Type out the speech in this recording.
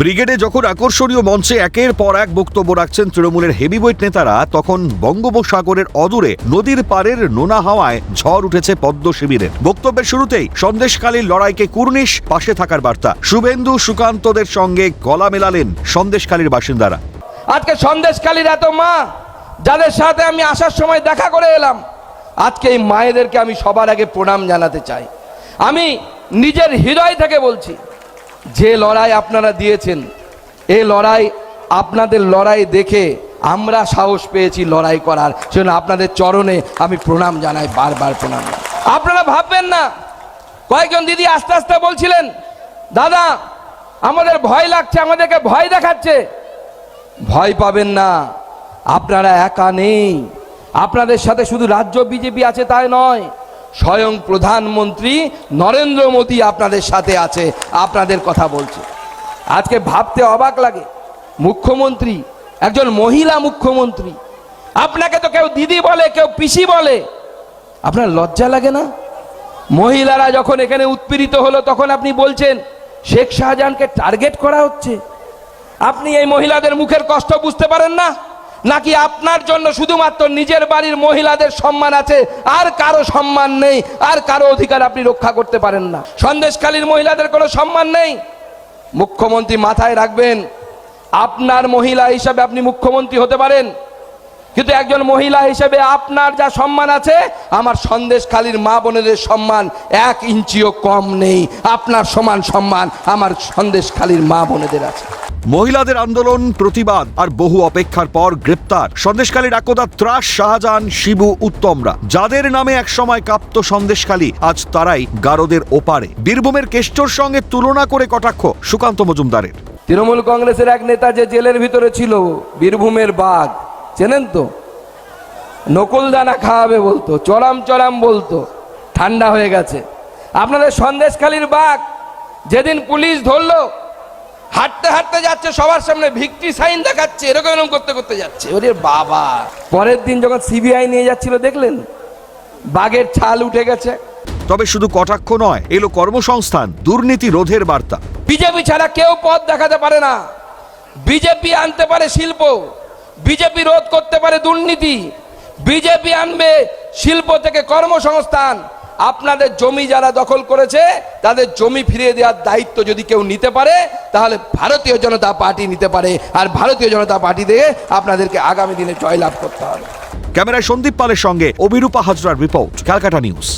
ব্রিগেডে যখন আকর্ষণীয় মঞ্চে একের পর এক বক্তব্য রাখছেন তৃণমূলের হেভিওয়েট নেতারা, তখন বঙ্গোপসাগরের অদূরে নদীর পাড়ের নোনা হাওয়ায় ঝড় উঠেছে পদ্ম শিবিরের। বক্তব্যের শুরুতেই সন্দেশকালীর লড়াইকে কুর্নিশ, পাশে থাকার বার্তা। শুভেন্দু সুকান্তদের সঙ্গে গলা মেলালেন সন্দেশকালীর বাসিন্দারা। আজকে সন্দেশকালীর এত মা, যাদের সাথে আমি আসার সময় দেখা করে এলাম, আজকে এই মায়েদেরকে আমি সবার আগে প্রণাম জানাতে চাই। আমি নিজের হৃদয় থেকে বলছি যে লড়াই আপনারা দিয়েছেন এই লড়াই আপনাদের লড়াই দেখে আমরা সাহস পেয়েছি লড়াই করার। সেজন্য আপনাদের চরণে আমি প্রণাম জানাই, বারবার প্রণাম। আপনারা ভাববেন না, কয়েকজন দিদি আস্তে আস্তে বলছিলেন, দাদা, আমাদের ভয় লাগছে, আমাদেরকে ভয় দেখাচ্ছে। ভয় পাবেন না, আপনারা একা নেই। আপনাদের সাথে শুধু রাজ্য বিজেপি আছে তাই নয় স্বয়ং প্রধানমন্ত্রী নরেন্দ্র মোদী আপনাদের সাথে আছে, আপনাদের কথা বলছে। আজকে ভাবতে অবাক লাগে, মুখ্যমন্ত্রী, একজন মহিলা মুখ্যমন্ত্রী, আপনাকে তো কেউ দিদি বলে, কেউ পিসি বলে, আপনার লজ্জা লাগে না? মহিলারা যখন এখানে উৎপীড়িত হলো, তখন আপনি বলছেন, শেখ শাহজাহানকে টার্গেট করা হচ্ছে। আপনি এই মহিলাদের মুখের কষ্ট বুঝতে পারেন না? নাকি আপনার জন্য শুধুমাত্র নিজের বাড়ির মহিলাদের সম্মান আছে? আর কারও সম্মান নেই, আর কারও অধিকার আপনি রক্ষা করতে পারেন না। সন্দেশকালীর মহিলাদের কোনো সম্মান নেই? মুখ্যমন্ত্রী মাথায় রাখবেন, আপনার মহিলা হিসাবে আপনি মুখ্যমন্ত্রী হতে পারেন। কিন্তু একজন মহিলা হিসেবে আপনার যা সম্মান আছে আমার সন্দেশখালীর মা বোনেদের সম্মান এক ইঞ্চিও কম নেই। আপনার সমান সম্মান আমার সন্দেশখালীর মা বোনেদের আছে। মহিলাদের আন্দোলন প্রতিবাদ আর বহু অপেক্ষার পর গ্রেপ্তার সন্দেশকালীর একদা ত্রাস শাহজাহান শিবু উত্তমরা। যাদের নামে একসময় কাঁপত সন্দেশকালী আজ তারাই গারদের ওপারে। বীরভূমের কেষ্টর সঙ্গে তুলনা করে কটাক্ষ সুকান্ত মজুমদারের। তৃণমূল কংগ্রেসের এক নেতা যে জেলের ভিতরে ছিল বীরভূমের বাঘ। চেনেন তো? নকুল দানা খাওয়াবে বলতো চরাম চরাম বলতো ঠান্ডা হয়ে গেছে। আপনাদের সন্দেশখালীর বাঘ যেদিন পুলিশ ধরলো হাঁটতে হাঁটতে যাচ্ছে সবার সামনে ভিক্টি সাইন দেখাচ্ছে এরকম এরকম করতে করতে যাচ্ছে। ওরে বাবা! পরের দিন যখন সিবিআই নিয়ে যাচ্ছিল দেখলেন বাঘের ছাল উঠে গেছে। তবে শুধু কটাক্ষ নয় এলো কর্মসংস্থান দুর্নীতি রোধের বার্তা। বিজেপি ছাড়া কেউ পথ দেখাতে পারে না। বিজেপি আনতে পারে শিল্প। বিজেপি রোধ করতে পারে দুর্নীতি। বিজেপি আনবে শিল্প থেকে কর্মসংস্থান। আপনাদের জমি যারা দখল করেছে, তাদের জমি ফিরিয়ে দেওয়ার দায়িত্ব যদি কেউ নিতে পারে, তাহলে ভারতীয় জনতা পার্টি নিতে পারে। আর ভারতীয় জনতা পার্টি দিয়ে আপনাদেরকে আগামী দিনে জয়লাভ করতে হবে। ক্যামেরায় সন্দীপ পালের সঙ্গে অবিরূপা হাজরার রিপোর্ট, ক্যালকাটা নিউজ।